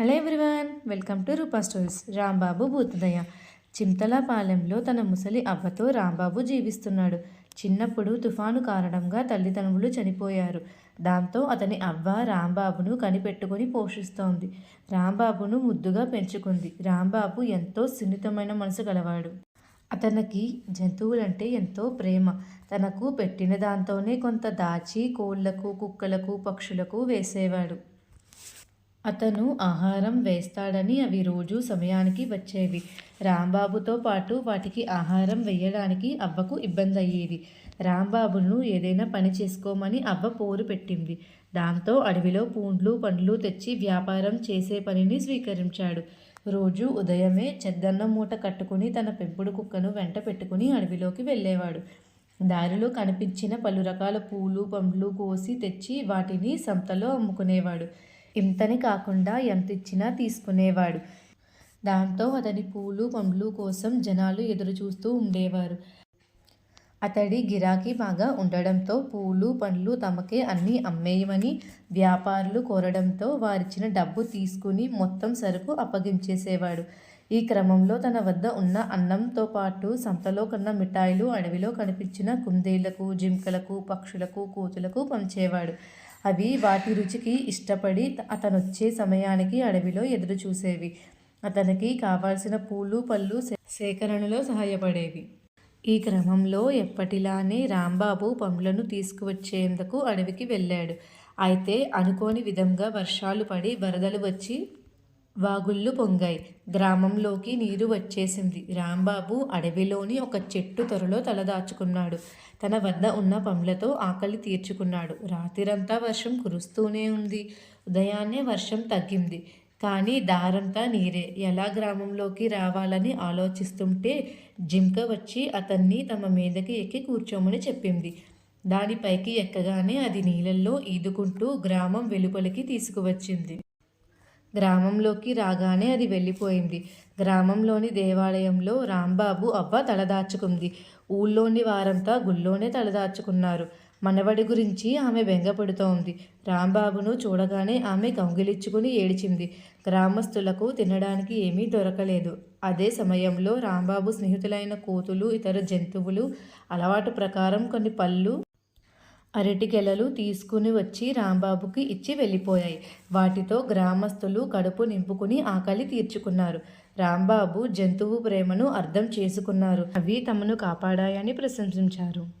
Hello everyone welcome to Rupa stories. Rambabu భూతదయ. చింతలపాలెంలో తన ముసలి అవ్వతో రాంబాబు జీవిస్తున్నాడు. చిన్నప్పుడు తుఫాను కారణంగా తల్లిదండ్రులు చనిపోయారు. దాంతో అతని అవ్వ రాంబాబును కనిపెట్టుకుని పోషిస్తోంది. రాంబాబును ముద్దుగా పెంచుకుంది. రాంబాబు ఎంతో సున్నితమైన మనసు గలవాడు. అతనికి జంతువులంటే ఎంతో ప్రేమ. తనకు పెట్టిన దాంతోనే కొంత దాచి కోళ్ళకు కుక్కలకు పక్షులకు వేసేవాడు. అతను ఆహారం వేస్తాడని అవి రోజు సమయానికి వచ్చేవి. రాంబాబుతో పాటు వాటికి ఆహారం వేయడానికి అవ్వకు ఇబ్బంది అయ్యేది రాంబాబును ఏదైనా పని చేసుకోమని అవ్వ పోరు పెట్టింది. దాంతో అడవిలో పూండ్లు పండ్లు తెచ్చి వ్యాపారం చేసే పనిని స్వీకరించాడు. రోజు ఉదయమే చెద్దన్నం మూట కట్టుకుని తన పెంపుడు కుక్కను వెంట పెట్టుకుని అడవిలోకి వెళ్ళేవాడు. దారిలో కనిపించిన పలు రకాల పూలు పండ్లు కోసి తెచ్చి వాటిని సంతలో అమ్ముకునేవాడు. ఇంతని కాకుండా ఎంత ఇచ్చినా తీసుకునేవాడు. దాంతో అతని పూలు పండ్లు కోసం జనాలు ఎదురు చూస్తూ ఉండేవారు. అతడి గిరాకీ బాగా ఉండడంతో పూలు పండ్లు తమకే అన్నీ అమ్మేయమని వ్యాపారులు కోరడంతో వారిచ్చిన డబ్బు తీసుకుని మొత్తం సరుకు అప్పగించేసేవాడు. ఈ క్రమంలో తన వద్ద ఉన్న అన్నంతో పాటు సంతలో కన్న మిఠాయిలు అడవిలో కనిపించిన కుందేళ్ళకు జింకలకు పక్షులకు కోతులకు పంచేవాడు. అవి వాటి రుచికి ఇష్టపడి అతనొచ్చే సమయానికి అడవిలో ఎదురు చూసేవి అతనికి కావాల్సిన పూలు పళ్ళు సేకరణలో సహాయపడేవి. ఈ క్రమంలో ఎప్పటిలానే రాంబాబు పండ్లను తీసుకువచ్చేందుకు అడవికి వెళ్ళాడు. అయితే అనుకోని విధంగా వర్షాలు పడి వరదలు వచ్చి వాగుళ్ళు పొంగాయి. గ్రామంలోకి నీరు వచ్చేసింది. రాంబాబు అడవిలోని ఒక చెట్టు త్వరలో తలదాచుకున్నాడు తన వద్ద ఉన్న పండ్లతో ఆకలి తీర్చుకున్నాడు. రాత్రిరంతా వర్షం కురుస్తూనే ఉంది. ఉదయాన్నే వర్షం తగ్గింది. కానీ దారంతా నీరే. ఎలా గ్రామంలోకి రావాలని ఆలోచిస్తుంటే జింక వచ్చి అతన్ని తమ మీదకి ఎక్కి కూర్చోమని చెప్పింది. దానిపైకి ఎక్కగానే అది నీళ్ళల్లో ఈదుకుంటూ గ్రామం వెలుపలికి తీసుకువచ్చింది. గ్రామంలోకి రాగానే అది వెళ్ళిపోయింది. గ్రామంలోని దేవాలయంలో రాంబాబు అవ్వ తలదాచుకుంది. ఊళ్ళోని వారంతా గుళ్ళోనే తలదాచుకున్నారు. మనవడి గురించి ఆమె బెంగపడుతోంది. రాంబాబును చూడగానే ఆమె కంగిలిచ్చుకుని ఏడిచింది. గ్రామస్తులకు తినడానికి ఏమీ దొరకలేదు. అదే సమయంలో రాంబాబు స్నేహితులైన కోతులు ఇతర జంతువులు అలవాటు ప్రకారం కొన్ని పళ్ళు అరటికెలలు తీసుకుని వచ్చి రాంబాబుకి ఇచ్చి వెళ్ళిపోయాయి. వాటితో గ్రామస్తులు కడుపు నింపుకుని ఆకలి తీర్చుకున్నారు. రాంబాబు జంతువు ప్రేమను అర్థం చేసుకున్నారు. అవి తమను కాపాడాయని ప్రశంసించారు.